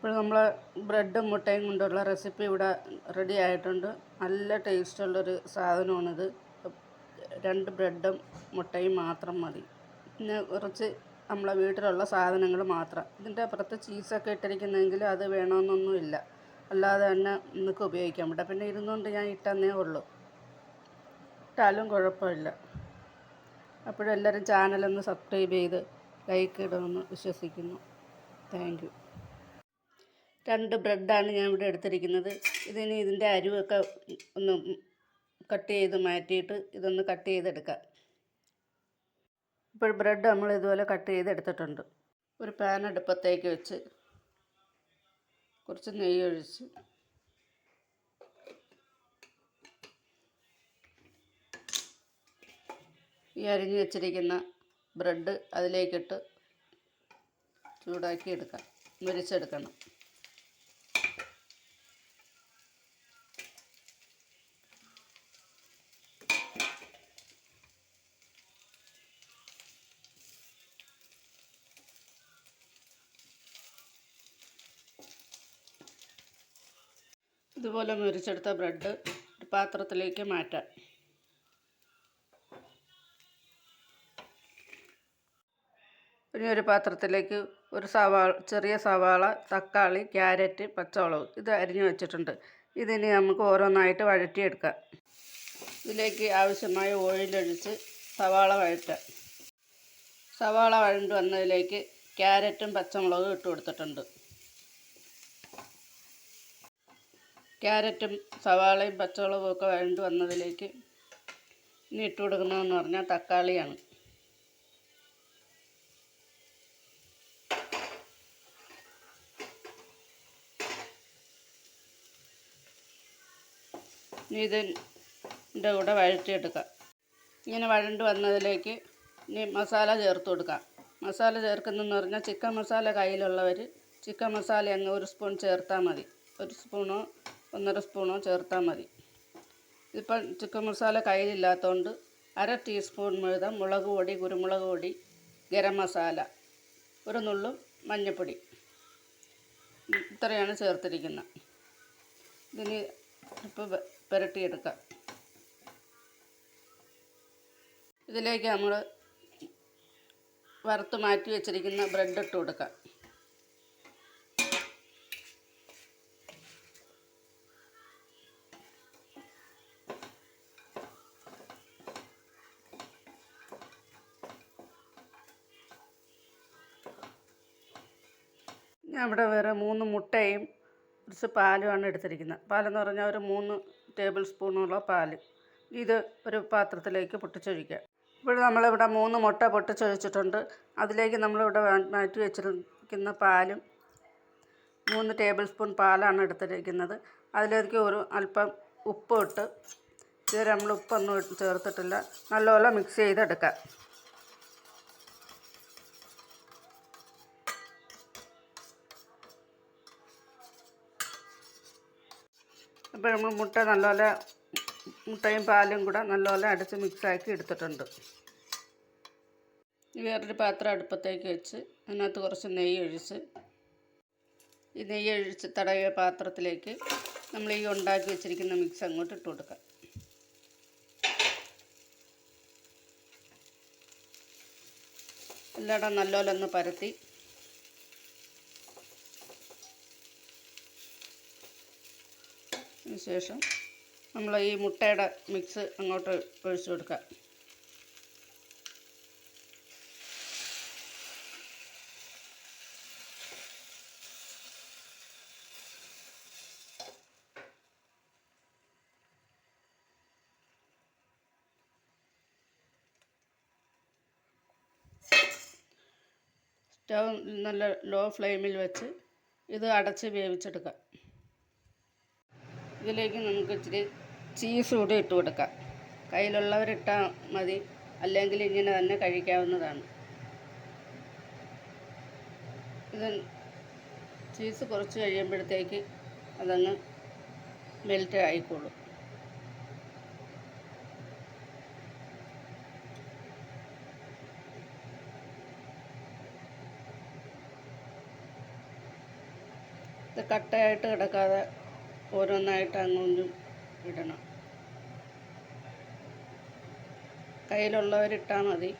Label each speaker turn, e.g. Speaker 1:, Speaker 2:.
Speaker 1: ഇപ്പോൾ നമ്മൾ ബ്രെഡും മുട്ടയും കൊണ്ടുള്ള റെസിപ്പി ഇവിടെ റെഡി ആയിട്ടുണ്ട്. നല്ല ടേസ്റ്റുള്ളൊരു സാധനമാണിത്. രണ്ട് ബ്രെഡും മുട്ടയും മാത്രം മതി. പിന്നെ കുറച്ച് നമ്മളെ വീട്ടിലുള്ള സാധനങ്ങൾ മാത്രം. ഇതിന്റെ അപ്പുറത്ത് ചീസൊക്കെ ഇട്ടിരിക്കുന്നെങ്കിൽ അത് വേണമെന്നൊന്നുമില്ല. അല്ലാതെ തന്നെ നിങ്ങൾക്ക് ഉപയോഗിക്കാൻ പറ്റും പിന്നെ ഇരുന്നുകൊണ്ട് ഞാൻ ഇട്ടെന്നേ ഉള്ളൂ. ഇട്ടാലും കുഴപ്പമില്ല. അപ്പോഴെല്ലാവരും ചാനലൊന്ന് സബ്സ്ക്രൈബ് ചെയ്ത് ലൈക്ക് ഇടുമെന്ന് വിശ്വസിക്കുന്നു. താങ്ക് രണ്ട് ബ്രെഡാണ് ഞാൻ ഇവിടെ എടുത്തിരിക്കുന്നത്. ഇതിന് ഇതിന്റെ അരിവൊക്കെ ഒന്ന് കട്ട് ചെയ്ത് മാറ്റിയിട്ട് ഇതൊന്ന് കട്ട് ചെയ്തെടുക്കാം. ഇപ്പോൾ ബ്രെഡ് നമ്മൾ ഇതുപോലെ കട്ട് ചെയ്തെടുത്തിട്ടുണ്ട്. ഒരു പാൻ അടുപ്പത്തേക്ക് വെച്ച് കുറച്ച് നെയ്യ് ഒഴിച്ച് ഈ അരിഞ്ഞ് വെച്ചിരിക്കുന്ന ബ്രെഡ് അതിലേക്കിട്ട് ചൂടാക്കി എടുക്കാം മുരിച്ചെടുക്കണം. ഇതുപോലെ മുരിച്ചെടുത്ത ബ്രെഡ് ഒരു പാത്രത്തിലേക്ക് മാറ്റാം. ഇനി ഒരു പാത്രത്തിലേക്ക് ഒരു സവാള ചെറിയ സവാള തക്കാളി ക്യാരറ്റ് പച്ചമുളക് ഇത് അരിഞ്ഞു വെച്ചിട്ടുണ്ട്. ഇതിനി നമുക്ക് ഓരോന്നായിട്ട് വഴറ്റിയെടുക്കാം. ഇതിലേക്ക് ആവശ്യമായ ഓയിലൊഴിച്ച് സവാള വഴറ്റാം. സവാള വഴണ്ട് വന്നതിലേക്ക് ക്യാരറ്റും പച്ചമുളകും ഇട്ട് കൊടുത്തിട്ടുണ്ട്. ക്യാരറ്റും സവാളയും പച്ചമുളകും ഒക്കെ വഴണ്ട് വന്നതിലേക്ക് ഇനി ഇട്ട് കൊടുക്കുന്നതെന്ന് പറഞ്ഞാൽ തക്കാളിയാണ്. ഇനി ഇതിന്റെ കൂടെ വഴറ്റിയെടുക്കാം. ഇങ്ങനെ വഴണ്ട് വന്നതിലേക്ക് ഇനി മസാല ചേർത്ത് കൊടുക്കാം. മസാല ചേർക്കുന്നതെന്ന് പറഞ്ഞാൽ ചിക്കൻ മസാല കയ്യിലുള്ളവർ ചിക്കൻ മസാല അങ്ങ് ഒരു സ്പൂൺ ചേർത്താൽ മതി. ഒരു സ്പൂണോ ഒന്നര സ്പൂണോ ചേർത്താൽ മതി. ഇപ്പം ചിക്കൻ മസാല കയ്യിലില്ലാത്തതുകൊണ്ട് അര ടീസ്പൂൺ വീതം മുളക് പൊടി കുരുമുളക് പൊടി ഗരം മസാല ഒരു നുള്ളും മഞ്ഞൾപ്പൊടി ഇത്രയാണ് ചേർത്തിരിക്കുന്നത്. ഇതിന് ഇപ്പോൾ പുരട്ടിയെടുക്കാം. ഇതിലേക്ക് നമ്മൾ വറുത്ത് മാറ്റി വെച്ചിരിക്കുന്ന ബ്രെഡ് ഇട്ട് കൊടുക്കാം. ഞാൻ ഇവിടെ വേറെ മൂന്ന് മുട്ടയും കുറച്ച് പാലുമാണ് എടുത്തിരിക്കുന്നത്. പാലെന്ന് പറഞ്ഞാൽ ഒരു മൂന്ന് ടേബിൾ സ്പൂണുള്ള പാൽ ഇത് ഒരു പാത്രത്തിലേക്ക് പൊട്ടിച്ചൊഴിക്കുക. ഇപ്പോൾ നമ്മളിവിടെ മൂന്ന് മുട്ട പൊട്ടിച്ചൊഴിച്ചിട്ടുണ്ട്. അതിലേക്ക് നമ്മളിവിടെ മാറ്റി വെച്ചിരിക്കുന്ന പാലും മൂന്ന് ടേബിൾ സ്പൂൺ പാലാണ് എടുത്തിരിക്കുന്നത്. അതിലേക്ക് ഒരു അല്പം ഉപ്പ് ഇട്ട് ഇതുവരെ നമ്മൾ ഉപ്പൊന്നും ചേർത്തിട്ടില്ല. നല്ലപോലെ മിക്സ് ചെയ്തെടുക്കാം. അപ്പോൾ നമ്മൾ മുട്ട നല്ലപോലെ മുട്ടയും പാലും കൂടെ നല്ലപോലെ അടിച്ച് മിക്സാക്കി എടുത്തിട്ടുണ്ട്. വേറൊരു പാത്രം അടുപ്പത്തേക്ക് വെച്ച് അതിനകത്ത് കുറച്ച് നെയ്യ് ഒഴിച്ച് ഈ നെയ്യ് ഒഴിച്ച് തടവിയ പാത്രത്തിലേക്ക് നമ്മൾ ഈ ഉണ്ടാക്കി വെച്ചിരിക്കുന്ന മിക്സ് അങ്ങോട്ട് ഇട്ട് കൊടുക്കാം. എല്ലായിടം നല്ലപോലെ ഒന്ന് പരത്തി ശേഷം നമ്മൾ ഈ മുട്ടയുടെ മിക്സ് അങ്ങോട്ട് ഒഴിച്ചു കൊടുക്കാം സ്റ്റവ് നല്ല ലോ ഫ്ലെയിമിൽ വെച്ച് ഇത് അടച്ച് വേവിച്ചെടുക്കാം ഇതിലേക്ക് നമുക്ക് ഇച്ചിരി ചീസ് കൂടി ഇട്ട് കൊടുക്കാം. കയ്യിലുള്ളവരിട്ടാൽ മതി. അല്ലെങ്കിൽ ഇങ്ങനെ തന്നെ കഴിക്കാവുന്നതാണ്. ഇത് ചീസ് കുറച്ച് കഴിയുമ്പോഴത്തേക്ക് അതങ്ങ് മെൽറ്റ് ആയിക്കോളും. ഇത് കട്ടയായിട്ട് കിടക്കാതെ ഓരോന്നായിട്ട് അങ്ങോട്ടും ഇടണം. കയ്യിലുള്ളവരിട്ടാൽ മതി.